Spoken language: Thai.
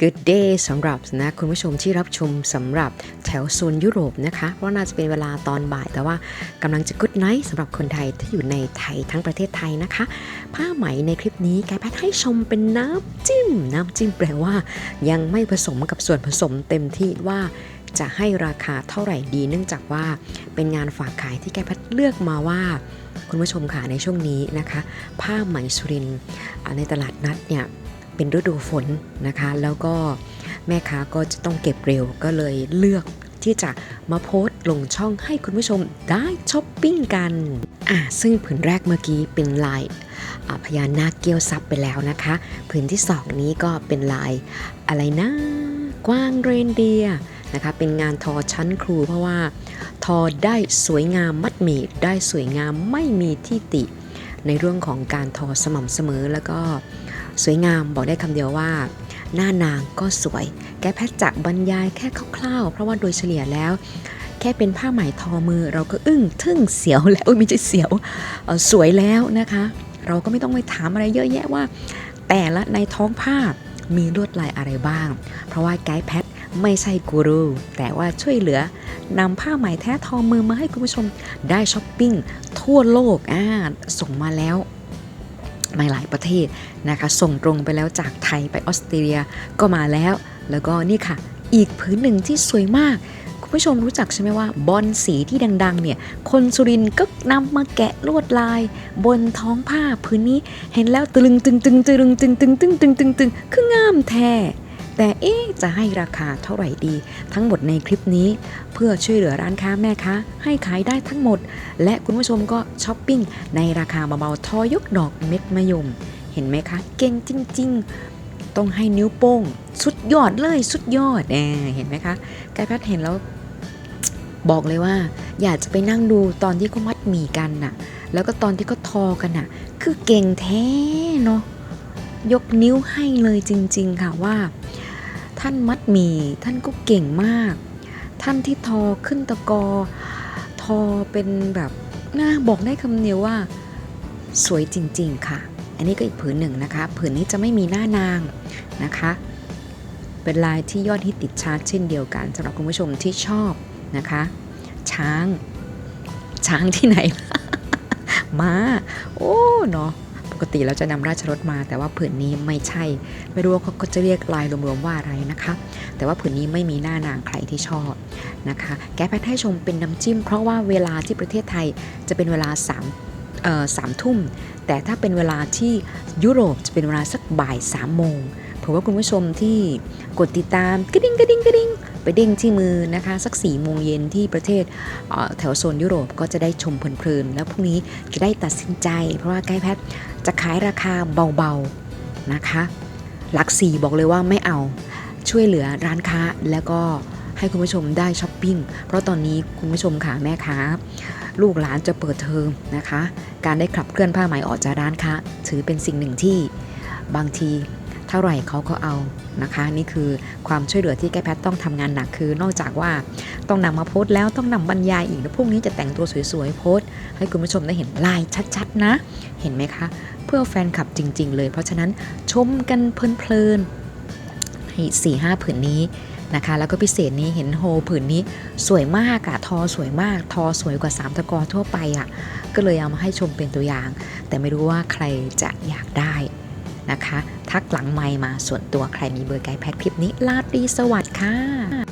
good day สำหรับนะคุณผู้ชมที่รับชมสำหรับแถวโซนยุโรปนะคะ เพราะน่าจะเป็นเวลาตอนบ่ายแต่ว่ากำลังจะ good night สำหรับคนไทยที่อยู่ในไทยทั้งประเทศไทยนะคะ ผ้าไหมในคลิปนี้กด์แพทย์ให้ชมเป็นน้ำจิ้ม น้ำจิ้มแปลว่า ยังไม่ผสมกับส่วนผสมเต็มที่ว่าจะให้ราคาเท่าไหร่ดี เนื่องจากว่าเป็นงานฝากขายที่ไกด์แพทย์เลือกมาว่า คุณผู้ชมค่ะในช่วงนี้นะคะ ผ้าไหมสุรินในตลาดนัดเนี่ย เป็นฤดูฝนนะคะ แล้วก็แม่ค้าก็จะต้องเก็บเร็วก็เลยเลือกที่จะมาโพสต์ลงช่องให้คุณผู้ชมได้ช้อปปิ้งกันอะซึ่งผืนแรกเมื่อกี้เป็นลายพญานาคเกี้ยวซับไปแล้วนะคะผืนที่สองนี้ก็เป็นลายอะไรนะกว้างเรนเดียร์นะคะเป็นงานทอชั้นครูเพราะว่า ทอได้สวยงามมัดหมีได้สวยงามไม่มีที่ติ ในเรื่องของการทอสม่ำเสมอแล้วก็ สวยงามบอกได้คำเดียวว่า หน้านางก็สวย แกแพทย์จะบรรยายแค่คร่าวๆ เพราะว่าโดยเฉลี่ยแล้ว แค่เป็นผ้าไหมทอมือ เราก็อึ้งทึ่งเสียวแล้วไม่ใช่เสียวสวยแล้วนะคะ เราก็ไม่ต้องไปถามอะไรเยอะแยะว่า แต่ละในท้องผ้ามีลวดลายอะไรบ้าง เพราะว่าไกด์แพทไม่ใช่กูรู แต่ว่าช่วยเหลือนำผ้าไหมแท้ทอมือมาให้คุณผู้ชมได้ช้อปปิ้งทั่วโลกอ่าส่งมาแล้ว ในหลายประเทศนะคะ ส่งตรงไปแล้วจากไทยไปออสเตรเลียก็มาแล้ว แล้วก็นี่ค่ะ อีกผืนหนึ่งที่สวยมาก คุณผู้ชมรู้จักใช่ไหมว่า บอลสีที่ดัง ๆ เนี่ย คนสุรินก็นำมาแกะลวดลาย บนท้องผ้าพื้นนี้เห็นแล้วตึงตึงตึงตึงตึงตึงตึงตึงตึงตึงคืองามแท้ แต่เอ๊จะให้ราคาเท่าไหร่ดี ทั้งหมดในคลิปนี้ เพื่อช่วยเหลือร้านค้าแม่ค้าให้ขายได้ทั้งหมด และคุณผู้ชมก็ช้อปปิ้งในราคาเบาๆทอยกดอกเม็ดมะยม เห็นไหมคะ เก่งจริง ๆ ต้องให้นิ้วโป้ง สุดยอดเลยสุดยอดแหมเห็นไหมคะกายแพทย์เห็นแล้วบอกเลยว่า อยากจะไปนั่งดูตอนที่เขามัดหมี่กันน่ะ แล้วก็ตอนที่เขาทอกันน่ะ คือเก่งแท้เนาะยกนิ้วให้เลยจริง ๆ ค่ะว่า ท่านมัดหมี่ท่านก็เก่งมาก ท่านที่ทอขึ้นตะกอ ทอเป็นแบบน่าบอกได้คำเดียวว่า สวยจริง ๆ ค่ะ อันนี้ก็อีกผืนหนึ่งนะคะ ผืนนี้จะไม่มีหน้านางนะคะ เป็นลายที่ยอดฮิตติดชาร์ตเช่นเดียวกันสำหรับคุณผู้ชมที่ชอบนะคะ ช้าง ช้างที่ไหน ม้า โอ้เนาะ กติเราจะนำราชรถมา แต่ว่าผืนนี้ไม่ใช่ ไม่รู้ว่าเขาจะเรียกลายรวมๆว่าอะไรนะคะ แต่ว่าผืนนี้ไม่มีหน้านางใครที่ชอบนะคะ แก้แพทให้ชมเป็นน้ำจิ้ม เพราะว่าเวลาที่ประเทศไทยจะเป็นเวลา3เอ่อสามทุ่ม แต่ถ้าเป็นเวลาที่ยุโรปจะเป็นเวลาสักบ่าย3ามโมงเผื่อว่าคุณผู้ชมที่กดติดตามกระดิ่งกระดิ่งกระดิ่ง ไปเด้งที่มือนะคะ สัก4ี่โมงเย็นที่ประเทศเแถวโซนยุโรปก็จะได้ชมเพลินๆแล้วพรุ่งนี้จะได้ตัดสินใจ เพราะว่าไกด์แพทจะขายราคาเบาๆนะคะ หลักสี่บอกเลยว่าไม่เอาช่วยเหลือร้านค้าแล้วก็ให้คุณผู้ชมได้ช้อปปิ้ง เพราะตอนนี้คุณผู้ชมค่ะแม่ค้าลูกหลานจะเปิดเทอมนะคะ การได้ขับเคลื่อนผ้าไหมออกจากร้านค้า ถือเป็นสิ่งหนึ่งที่บางที เท่าไหร่เขาก็เอานะคะ นี่คือความช่วยเหลือที่แก้แพทย์ต้องทำงานหนักคือนอกจากว่าต้องนำมาโพสต์แล้วต้องนำบรรยายอีกแล้วพรุ่งนี้จะแต่งตัวสวยๆโพสต์ ให้คุณผู้ชมได้เห็นลายชัดๆนะ เห็นไหมคะ เพื่อแฟนคลับจริง ๆ เลย เพราะฉะนั้นชมกันเพลินๆให้สี่ห้าผืนนี้นะคะ แล้วก็พิเศษนี้เห็นโฮผืนนี้สวยมากอะทอสวยมาก ทอสวยกว่าสามตะกอทั่วไปอะก็เลยเอามาให้ชมเป็นตัวอย่าง แต่ไม่รู้ว่าใครจะอยากได้ นะคะ ทักหลังไมมาส่วนตัวใครมีเบอร์ไกด์แพทคลิปนี้ลาตรีสวัสดิ์ค่ะ